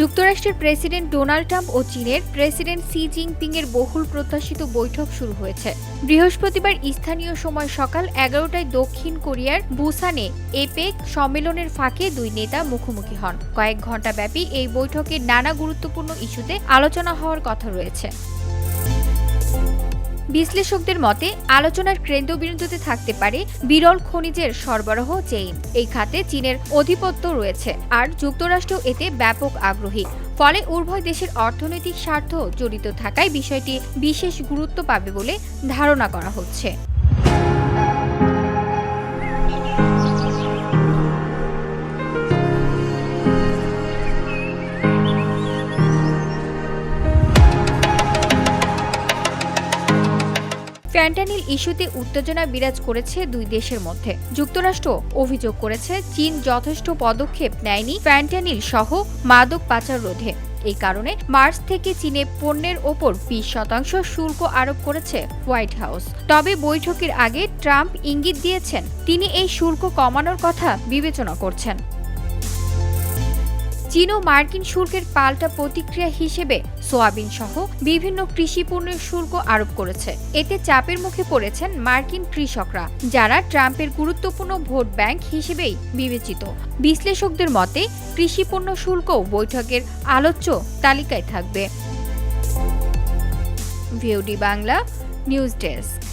যুক্তরাষ্ট্রের president Donald Trump ও চীনের president Xi Jinping এর বহুল প্রত্যাশিত বৈঠক শুরু হয়েছে। বৃহস্পতিবার স্থানীয় সময় সকাল এগারোটায় দক্ষিণ কোরিয়ার বুসানে এপেক সম্মেলনের ফাঁকে দুই নেতা মুখোমুখি হন। কয়েক ঘণ্টা ব্যাপী এই বৈঠকে নানা গুরুত্বপূর্ণ ইস্যুতে আলোচনা হওয়ার কথা রয়েছে। বিশ্লেষকদের মতে, আলোচনার কেন্দ্রবিন্দুতে থাকতে পারে বিরল খনিজের সরবরাহ চেইন। এই খাতে চীনের আধিপত্য রয়েছে আর যুক্তরাষ্ট্র এতে ব্যাপক আগ্রহী। ফলে উভয় দেশের অর্থনৈতিক স্বার্থ জড়িত থাকায় বিষয়টি বিশেষ গুরুত্ব পাবে বলে ধারণা করা হচ্ছে। ফ্যান্টানিল ইস্যুতে উত্তেজনা বিরাজ করেছে দুই দেশের মধ্যে। যুক্তরাষ্ট্র অভিযোগ করেছে, চীন যথেষ্ট পদক্ষেপ নেয়নি ফ্যান্টানিল সহ মাদক পাচার রোধে। এই কারণে মার্চ থেকে চীনে পণ্যের ওপর বিশ শতাংশ শুল্ক আরোপ করেছে হোয়াইট হাউস। তবে বৈঠকের আগে ট্রাম্প ইঙ্গিত দিয়েছেন, তিনি এই শুল্ক কমানোর কথা বিবেচনা করছেন। চীন ও মার্কিন শুল্কের পাল্টা প্রতিক্রিয়া হিসেবে সোয়াবিন সহ বিভিন্ন কৃষি পণ্যের শুল্ক আরোপ করেছে। এতে চাপের মুখে পড়েছেন মার্কিন কৃষকরা, যারা ট্রাম্পের গুরুত্বপূর্ণ ভোট ব্যাংক হিসেবেই বিবেচিত। বিশ্লেষকদের মতে, কৃষি পণ্য শুল্ক বৈঠকের আলোচ্য তালিকায় থাকবে। VOD Bangla, news desk.